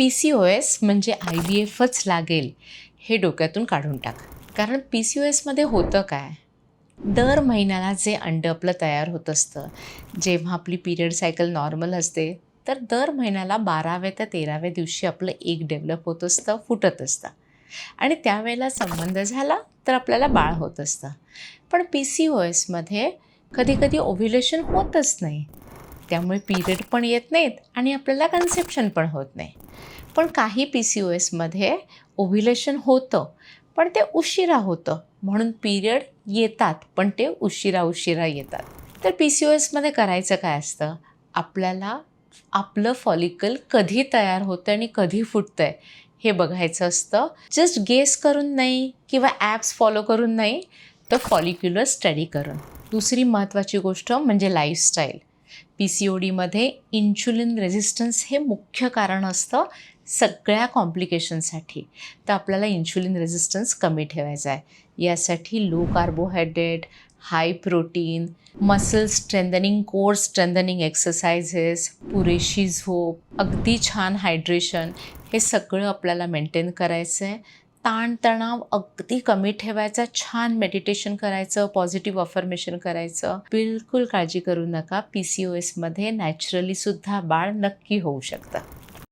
P C O S म्हणजे I B एफच लागेल हे डोक्यातून काढून टाक. कारण पी सी ओ एसमध्ये होतं काय? दर महिन्याला जे अंड आपलं तयार होत असतं जेव्हा आपली पिरियड सायकल नॉर्मल असते तर दर महिन्याला बाराव्या ते तेराव्या दिवशी आपलं एक डेव्हलप होत असतं फुटत असतं. आणि त्यावेळेला संबंध झाला तर आपल्याला बाळ होत असतं. पण पी सी ओ एसमध्ये कधीकधी ओव्ह्युलेशन होतच नाही. त्यामुळे पिरियड पण येत नाहीत आणि आपल्याला कन्सेप्शन पण होत नाही. पण काही पी सी ओ एसमध्ये ओव्ह्युलेशन होतं पण ते उशिरा होतं. म्हणून पिरियड येतात पण ते उशिरा उशिरा येतात. तर पी सी ओ एसमध्ये करायचं काय असतं? आपल्याला आपलं फॉलिकल कधी तयार होतं आणि कधी फुटतं आहे हे बघायचं असतं. जस्ट गेस करून नाही किंवा ॲप्स फॉलो करून नाही तर फॉलिक्युलर स्टडी करून. दुसरी महत्त्वाची गोष्ट म्हणजे लाईफस्टाईल पी सी ओ डीमध्ये इन्शुलिन रेझिस्टन्स हे मुख्य कारण असतं सगळ्या कॉम्प्लिकेशनसाठी तर आपल्याला इन्शुलिन रेझिस्टन्स कमी ठेवायचा आहे. यासाठी low carbohydrate high protein muscle strengthening core strengthening exercises पुरेशी झोप अगदी छान हायड्रेशन हे सगळं आपल्याला मेंटेन करायचं आहे. ताणतणाव अगदी कमी ठेवायचा छान मेडिटेशन करायचं पॉझिटिव्ह अफर्मेशन करायचं. बिलकुल काळजी करू नका. पी सी ओ एसमध्ये नॅचरलीसुद्धा बाळ नक्की होऊ शकतं.